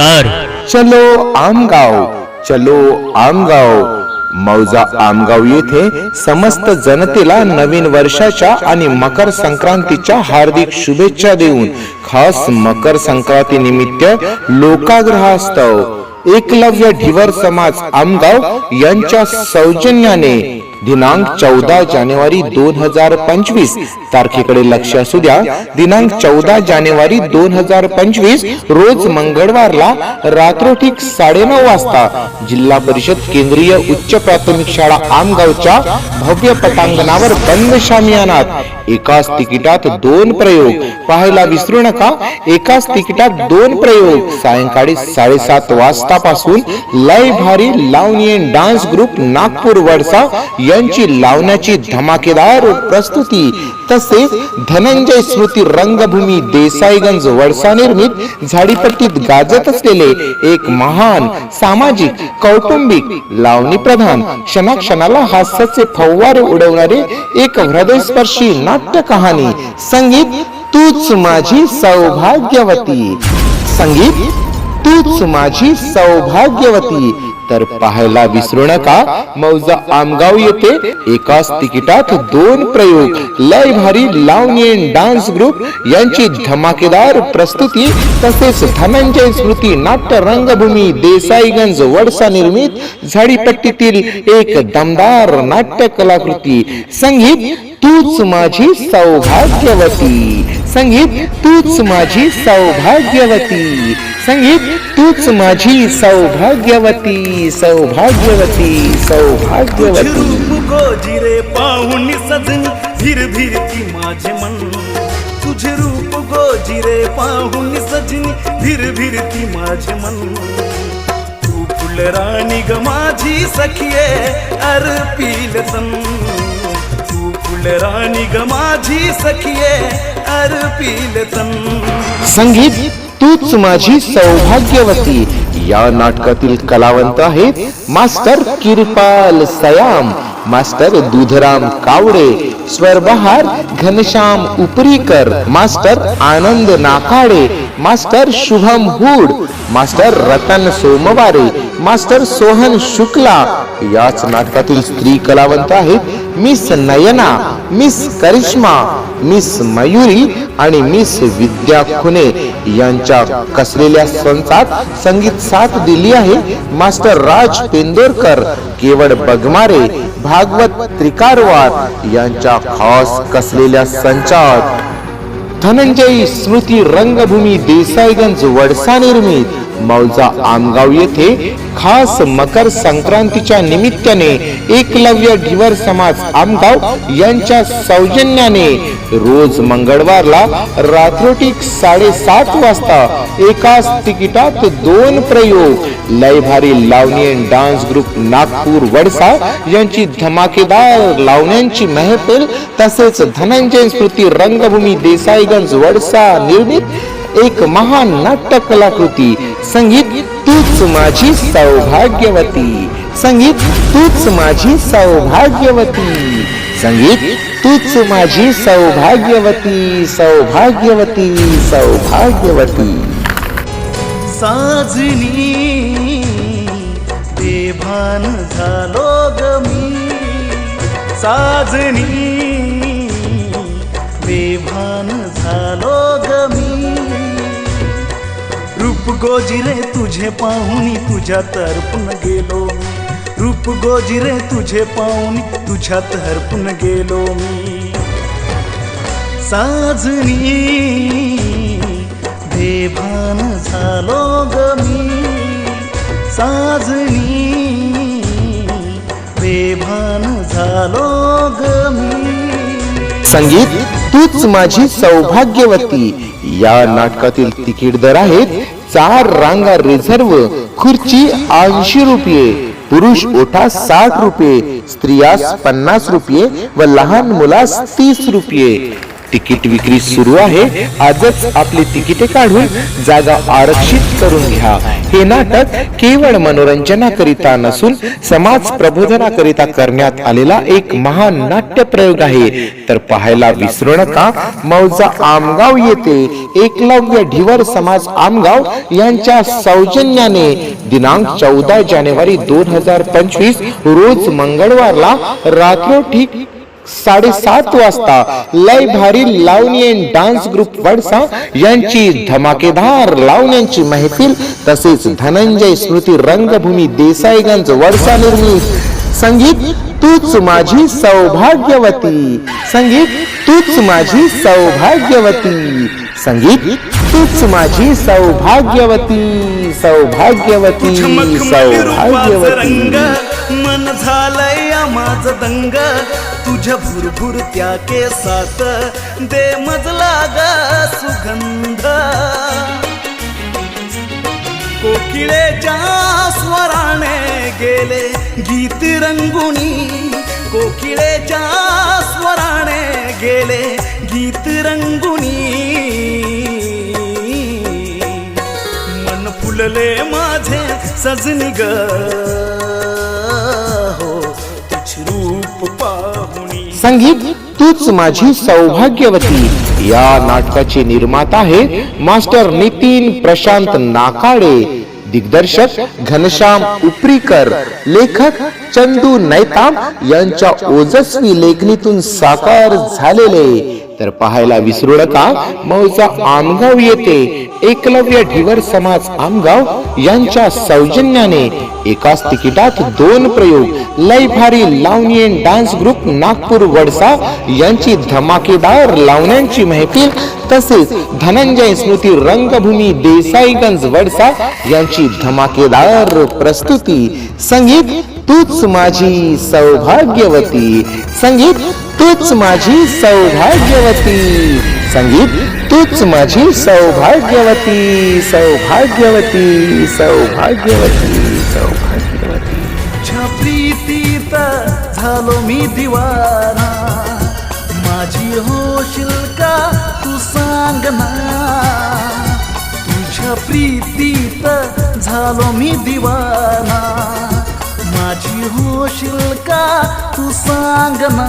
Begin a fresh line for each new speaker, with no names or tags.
साकार
चलो आमगाव चलो आमगाव. मौजा आमगाव येथे समस्त जनतेला नवीन वर्षाच्या आणि मकर संक्रांतीच्या हार्दिक शुभेच्छा देऊन खास मकर संक्रांती निमित्त लोकाग्रहास्तव एकलव्य ढिवर समाज आमगाव यांच्या सौजन्याने दिनांक चौदा जानेवारी दोन हजार पंचवीस. तारखेकडे लक्ष असू द्या. दिनांक चौदा जानेवारी दोन हजार पंचवीस रोज मंगळवारला रात्रोठीक साडेनऊ वाजता जिल्हा परिषद केंद्रीय उच्च प्राथमिक शाळा आमगावच्या भव्य पटांगणावर बंद शामियानात. एकाच तिकिटात दोन प्रयोग. पाहायला विसरू नका. एकाच तिकिटात दोन प्रयोग. सायंकाळी साडेसात वाजतापासून लय भारी लावणी डान्स ग्रुप नागपूर वडसा यांची लावण्याची धमाकेदार प्रस्तुती तसेच धनंजय स्मृती रंगभूमी देसाईगंज वडसा निर्मित झाडीपट्टीत गाजत असलेले एक महान सामाजिक कौटुंबिक लावणी प्रधान क्षणाक्षणाला हास्याचे फव्वारे उडवणारे एक हृदयस्पर्शी नाट्य कहाणी संगीत तूच माझी सौभाग्यवती. संगीत तूच माझी सौभाग्यवती. तर पाहायला विसरू नका. मौजा आमगाव येथे एकाच तिकिटात दोन प्रयोग. लय भारी लावणी डान्स ग्रुप. यांची धमाकेदार प्रस्तुती तसेच धनंजय स्मृती नाट्य रंगभूमी देसाईगंज वडसा निर्मित झाडीपट्टीतील एक दमदार नाट्य कलाकृती संगीत तूच माझी सौभाग्यवती. संगीत तूच माझी सौभाग्यवती. संगीत तूच माझी सौभाग्यवती सौभाग्यवती सौभाग्यवती.
रूप गोजिरे पाहुणी सजनी धीर माझे मन. तुझे रूप गोजिरे जिरे पाहून सजन भिरभिरती माझे मन. तू फुलराणी ग माझी सखिये अर्पिल सन ग माझी सखिये अर्पिल
संगीत तूच माझी सौभाग्यवती. या नाटकातील कलावंत आहेत master Kirpal Sayam master Dudhram Kawade Swarbahar Ghanshyam Uparikar master Anand Nakade master Shubham Hud master Ratan Somware master Sohan Shukla. याच नाटकातील स्त्री कलावंत आहेत miss Nayana miss Karishma miss Mayuri आणि मिस विद्या खुने यांच्या कसलेल्या संचात संगीत साथ दिली आहे? मास्टर राज पेंदोरकर केवळ बगमारे भागवत त्रिकारवार यांच्या खास कसलेल्या संचात. धनंजय स्मृती रंगभूमी देसाईगंज वडसा निर्मित मौजा आमगाव येथे खास मकर संक्रांतीच्या निमित्ताने एकलव्य ढिवर समाज आमगाव यांच्या सौजन्याने रोज मंगळवारला रात्रोटीक साडेसात वाजता एकाच तिकिटात दोन प्रयोग लय भारी लावणी डान्स ग्रुप नागपूर वडसा यांची धमाकेदार लावण्यांची महफिल तसेच धनंजय स्मृती रंगभूमी देसाईगंज वडसा निर्मित एक महान नाट्य कलाकृती संगीत तूच माझी सौभाग्यवती. संगीत तूच माझी सौभाग्यवती. संगीत तूच माझी सौभाग्यवती. सौभाग्यवती सौभाग्यवती.
साजनी बेभान झालो गमी मी. साजनी बेभान झालो रूप गोजिरे तुझे पाहुणी तुझ्या तर्पून गेलो मी. रूप गोजिरे तुझे पाहुणी तुझ्यात हरपून गेलो मी. साजनी बेभान झालो ग मी. साजनी बेभान झालो ग मी.
संगीत तूच माझी सौभाग्यवती. या नाटकातील तिकीट दर आहेत चार रांगा रिझर्व खुर्ची ऐंशी रुपये पुरुष ओठा साठ रुपये स्त्रियास पन्नास रुपये व लहान मुलास तीस रुपये. तिकीट विक्री सुरू आहे. आजच आपली तिकिटे काढून जागा आरक्षित करून घ्या. हे नाटक केवळ मनोरंजनाकरिता नसून समाज प्रबोधनाकरिता करण्यात आलेला एक महान नाट्य प्रयोग आहे. तर पाहायला विसरू नका मौजा आमगाव येथे. एकलव्य ढिवर समाज आमगाव यांच्या सौजन्याने दिनांक चौदा जानेवारी दोन हजार पंचवीस रोज मंगळवारला रात्रोठीक साडेसात वाजता लय भारी Lavani and dance group Wadsa यांची धमाकेदार लावण्यांची महफिल तसेच धनंजय स्मृती रंगभूमी देसाईगंज वडसा निर्मित. संगीत तूच माझी सौभाग्यवती. संगीत तूच माझी सौभाग्यवती. संगीत तूच माझी सौभाग्यवती. सौभाग्यवती. सौभाग्यवती.
मन झालंय माझ दंग. तुझ्या भुरभुर त्या केसात दे मजला ग सुगंध कोकिळेच्या स्वराने गेले गीत रंगुनी. कोकिळेच्या स्वराने गेले गीत रंगुनी. मन फुलले माझे सजनी ग.
संगीत तूच माझी सौभाग्यवती. या नाटकाचे निर्माता आहे मास्टर नितीन प्रशांत नाकाडे दिग्दर्शक घनश्याम उपरीकर लेखक चंदू नैताम यांच्या ओजस्वी लेखणीतून साकार झालेले. तर पाहायला विसरू नका मौजा आमगाव येथे एकलव्य ढिवर समाज आमगाव यांच्या सौजन्याने एकाच तिकिटात दोन प्रयोग. Lay Bhari Lavani and dance group Nagpur Wadsa यांची धमाकेदार लावण्यांची महफिल तसेच धनंजय स्मृती रंगभूमी देसाईगंज वडसा यांची धमाकेदार प्रस्तुती. संगीत तूच माझी सौभाग्यवती. संगीत तूच माझी सौभाग्यवती. संगीत तूच माझी सौभाग्यवती सौभाग्यवती सौभाग्यवती सौभाग्यवती.
प्रीतीत झालो मी दिवाना माझी होशील का तू सांग ना तुझ्या प्रीतीत झालो मी दिवाना माझी होशील का तू सांग ना